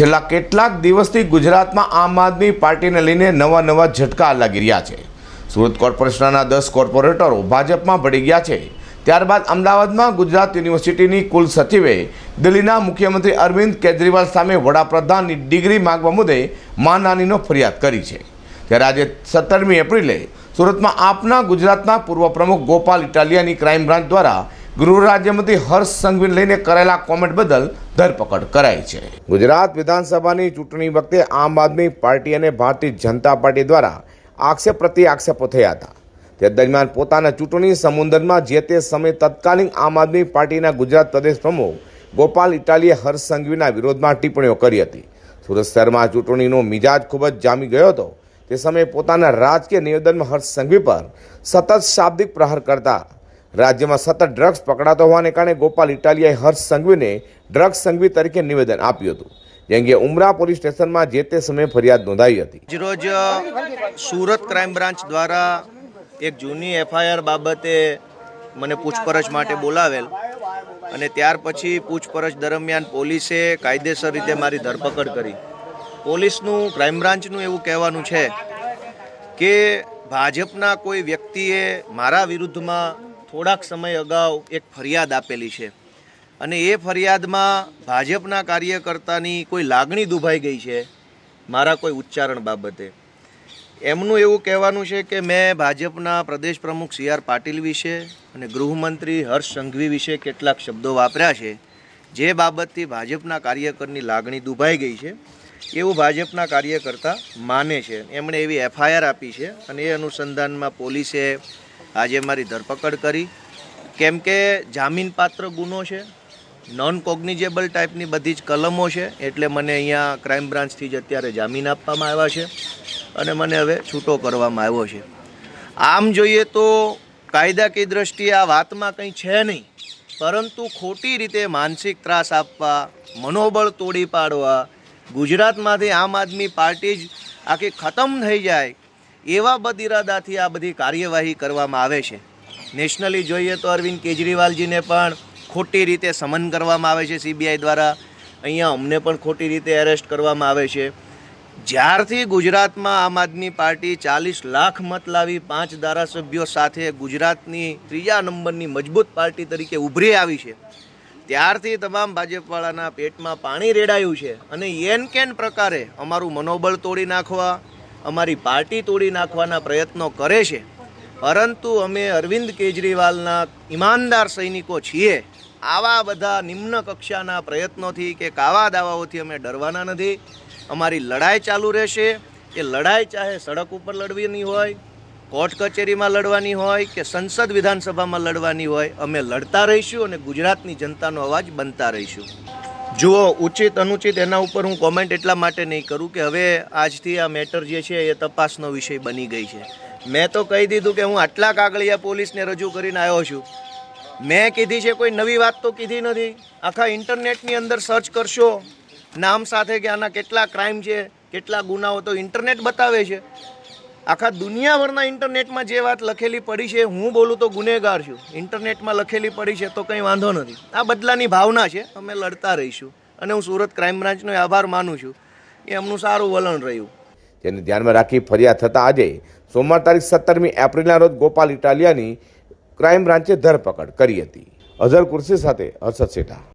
છેલ્લા કેટલાક દિવસથી ગુજરાતમાં આમ આદમી પાર્ટીને લઈને નવા નવા ઝટકા લાગી રહ્યા છે. સુરત કોર્પોરેશનના દસ કોર્પોરેટરો ભાજપમાં ભળી ગયા છે. ત્યારબાદ અમદાવાદમાં ગુજરાત યુનિવર્સિટીની કુલ સચિવે દિલ્હીના મુખ્યમંત્રી અરવિંદ કેજરીવાલ સામે વડાપ્રધાનની ડિગ્રી માંગવા મુદ્દે માનહાનીનો ફરિયાદ કરી છે. ત્યારે આજે સત્તરમી એપ્રિલે સુરતમાં આપના ગુજરાતના પૂર્વ પ્રમુખ ગોપાલ ઇટાલિયાની ક્રાઇમ બ્રાન્ચ દ્વારા ગૃહ રાજ્યમંત્રી હર્ષ સંઘવીને લઈને કરેલા કોમેન્ટ બદલ ધરપકડ કરાઈ છે. ગુજરાત વિધાનસભાની ચૂંટણી વખતે આમ આદમી પાર્ટી અને ભારતીય જનતા પાર્ટી દ્વારા આક્ષેપ પ્રતિ આક્ષેપો થયા હતા. તે દરમિયાન પોતાના ચૂંટણી સમુદરમાં જે તે સમયે તત્કાલીન આમ આદમી પાર્ટીના ગુજરાત પ્રદેશ પ્રમુખ ગોપાલ ઇટાલીએ હર્ષ સંઘવીના વિરોધમાં ટિપ્પણીઓ કરી હતી. સુરત શહેરમાં ચૂંટણીનો મિજાજ ખૂબ જ જામી ગયો હતો. તે સમયે પોતાના રાજકીય નિવેદનમાં હર્ષ સંઘવી પર સતત શાબ્દિક પ્રહાર કરતા રાજ્યમાં સતત ડ્રગ્સ પકડાતો હોવાને કારણે ગોપાલ ઇટાલિયાએ હર્ષ સંઘવીને ડ્રગ્સ સંઘવી તરીકે નિવેદન આપ્યું હતું. જે અંગે ઉમરા પોલીસ સ્ટેશનમાં જે તે સમયે ફરિયાદ નોંધાઈ હતી. રોજ સુરત ક્રાઇમ બ્રાન્ચ દ્વારા એક જૂની એફઆઈઆર બાબતે મને પૂછપરછ માટે બોલાવેલ અને ત્યાર પછી પૂછપરછ દરમિયાન પોલીસે કાયદેસર રીતે મારી ધરપકડ કરી. પોલીસનું, ક્રાઇમ બ્રાન્ચનું એવું કહેવાનું છે કે ભાજપના કોઈ વ્યક્તિએ મારા વિરુદ્ધમાં થોડાક સમય અગાઉ એક ફરિયાદ આપેલી છે. અને એ ફરિયાદમાં ભાજપના કાર્યકર્તાની કોઈ લાગણી દુભાઈ ગઈ છે, મારા કોઈ ઉચ્ચારણ બાબતે. એમનું એવું કહેવાનું છે કે મેં ભાજપના પ્રદેશ પ્રમુખ સી આર પાટીલ વિશે અને ગૃહમંત્રી હર્ષ સંઘવી વિશે કેટલાક શબ્દો વાપર્યા છે, જે બાબતથી ભાજપના કાર્યકરની લાગણી દુભાઈ ગઈ છે, એવું ભાજપના કાર્યકર્તા માને છે. એમણે એવી એફઆઈઆર આપી છે અને એ અનુસંધાનમાં પોલીસે આજે મારી ધરપકડ કરી. કેમ કે જામીનપાત્ર ગુનો છે નોન કોગ્નિજેબલ ટાઈપની બધી જ કલમો છે, એટલે મને અહીંયા ક્રાઇમ બ્રાન્ચથી જ અત્યારે જામીન આપવામાં આવ્યા છે અને મને હવે છૂટો કરવામાં આવ્યો છે. આમ જોઈએ તો કાયદાકીય દ્રષ્ટિએ આ વાતમાં કંઈ છે નહીં, પરંતુ ખોટી રીતે માનસિક ત્રાસ આપવા, મનોબળ તોડી પાડવા, ગુજરાતમાંથી આમ આદમી પાર્ટી જ આખી ખતમ થઈ જાય એવા બદ ઇરાદાથી આ બધી કાર્યવાહી કરવામાં આવે છે. નેશનલી જોઈએ તો અરવિંદ કેજરીવાલજીને પણ ખોટી રીતે સમન કરવામાં આવે છે સીબીઆઈ દ્વારા. અહીંયા અમને પણ ખોટી રીતે એરેસ્ટ કરવામાં આવે છે. જ્યારથી ગુજરાતમાં આમ આદમી પાર્ટી ચાલીસ લાખ મત લાવી પાંચ ધારાસભ્યો સાથે ગુજરાતની ત્રીજા નંબરની મજબૂત પાર્ટી તરીકે ઉભરી આવી છે. ત્યારથી તમામ ભાજપવાળાના પેટમાં પાણી રેડાયું છે અને એન કેન પ્રકારે અમારું મનોબળ તોડી નાખવા અમારી પાર્ટી તોડી નાખવાના પ્રયત્નો કરે છે. પરંતુ અમે અરવિંદ કેજરીવાલના ઈમાનદાર સૈનિકો છીએ. આવા બધા નિમ્ન કક્ષાના પ્રયત્નોથી કે કાવા દાવાઓથી અમે ડરવાના નથી. અમારી લડાઈ ચાલુ રહેશે. એ લડાઈ ચાહે સડક ઉપર લડવાની હોય, કોર્ટ કચેરીમાં લડવાની હોય કે સંસદ વિધાનસભામાં લડવાની હોય, અમે લડતા રહીશું અને ગુજરાતની જનતાનો અવાજ બનતા રહીશું. જુઓ, ઉચિત, અનુચિત એના ઉપર હું કોમેન્ટ એટલા માટે નહીં કરું કે હવે આજથી આ મેટર જે છે એ તપાસનો વિષય બની ગઈ છે. મેં તો કહી દીધું કે હું આટલા કાગળિયા પોલીસને રજૂ કરીને આવ્યો છું. મેં કીધી છે, કોઈ નવી વાત તો કીધી નથી. આખા ઇન્ટરનેટની અંદર સર્ચ કરશો, નામ સાથે કે આના કેટલા ક્રાઇમ છે, કેટલા ગુનાઓ, તો ઇન્ટરનેટ બતાવે છે. આખા દુનિયાભરના ઇન્ટરનેટમાં જે વાત લખેલી પડી છે, હું બોલું તો ગુનેગાર છું. ઇન્ટરનેટમાં લખેલી પડી છે તો કંઈ વાંધો નથી. આ બદલાની ભાવના છે, અમે લડતા રહીશું. અને હું સુરત ક્રાઇમ બ્રાન્ચનો આભાર માનું છું. એ એમનું સારું વલણ રહ્યું. જેને ધ્યાનમાં રાખી ફરિયાદ થતાં આજે સોમવાર તારીખ સત્તરમી એપ્રિલના રોજ ગોપાલ ઇટાલિયાની ક્રાઇમ બ્રાન્ચે ધરપકડ કરી હતી. અઝર કુર્સી સાથે હર્ષદ શેઠા.